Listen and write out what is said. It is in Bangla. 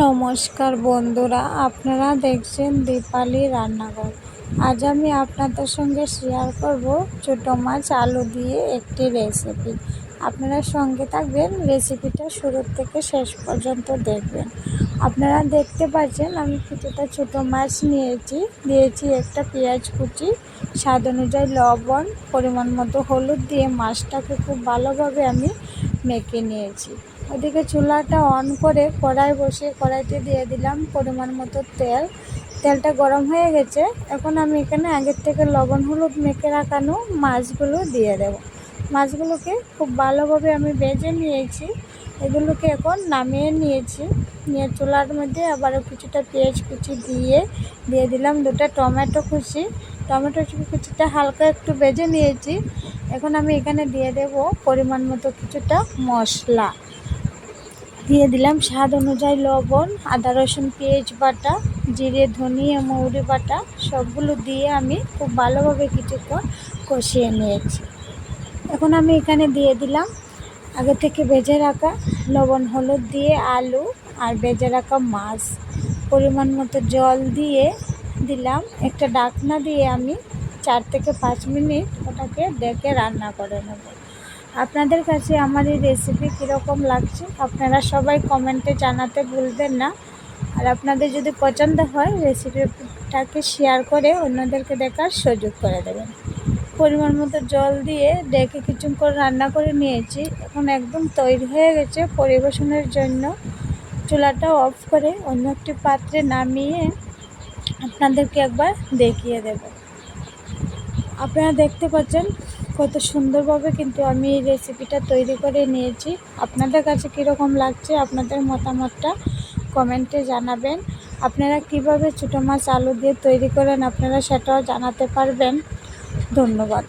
নমস্কার বন্ধুরা, আপনারা দেখছেন দীপালি রান্নাঘর। আজ আমি আপনাদের সঙ্গে শেয়ার করব ছোটো মাছ আলু দিয়ে একটি রেসিপি আপনারা সঙ্গে থাকবেন রেসিপিটা শুরু থেকে শেষ পর্যন্ত দেখবেন। আপনারা দেখতে পাচ্ছেন, আমি কিছুটা ছোটো মাছ নিয়েছি। দিয়েছি একটা পেঁয়াজ কুচি, স্বাদ অনুযায়ী লবণ, পরিমাণ মতো হলুদ দিয়ে মাছটাকে খুব ভালোভাবে আমি মেখে নিয়েছি। ওদিকে চুলাটা অন করে কড়াই বসিয়ে কড়াইতে দিয়ে দিলাম পরিমাণ মতো তেল। তেলটা গরম হয়ে গেছে। এখন আমি এখানে আগের থেকে লবণ, হলুদ মেখে রাখানো মাছগুলো দিয়ে দেব। মাছগুলোকে খুব ভালোভাবে আমি বেজে নিয়েছি। এগুলোকে এখন নামিয়ে নিয়েছি। নিয়ে চুলার মধ্যে আবারও কিছুটা পেঁয়াজ কুচি দিয়ে দিয়ে দিলাম দুটো টমেটো কুচি। টমেটো কুচিটা হালকা একটু বেজে নিয়েছি। এখন আমি এখানে দিয়ে দেব পরিমাণ মতো কিছুটা মশলা। দিয়ে দিলাম স্বাদ অনুযায়ী লবণ, আদা, রসুন, পেঁয়াজ বাটা, জিরে ধনিয়া মৌরি বাটা, সবগুলো দিয়ে আমি খুব ভালোভাবে কিছুক্ষণ কষিয়ে নিয়েছি। এখন আমি এখানে দিয়ে দিলাম আগে থেকে ভেজে রাখা লবণ, হলুদ দিয়ে আলু আর ভেজে রাখা মাছ। পরিমাণ মতো জল দিয়ে দিলাম। একটা ডাকনা দিয়ে আমি চার থেকে পাঁচ মিনিট ওটাকে ডেকে রান্না করে নেব। আপনাদের কাছে আমার এই রেসিপি কীরকম লাগছে, আপনারা সবাই কমেন্টে জানাতে ভুলবেন না। আর আপনাদের যদি পছন্দ হয় রেসিপিটাকে শেয়ার করে অন্যদেরকে দেখার সুযোগ করে দেবেন। পরিমাণ মতো জল দিয়ে ডেকে কিছুক্ষণ রান্না করে নিয়েছি। এখন একদম তৈরি হয়ে গেছে পরিবেশনের জন্য। চুলাটা অফ করে অন্য একটি পাত্রে নামিয়ে আপনাদেরকে একবার দেখিয়ে দেব। আপনারা দেখতে পাচ্ছেন কত সুন্দরভাবে কিন্তু আমি এই রেসিপিটা তৈরি করে নিয়েছি। আপনাদের কাছে কীরকম লাগছে আপনাদের মতামতটা কমেন্টে জানাবেন। আপনারা কীভাবে ছোটো মাছ আলু দিয়ে তৈরি করেন আপনারা সেটাও জানাতে পারবেন। ধন্যবাদ।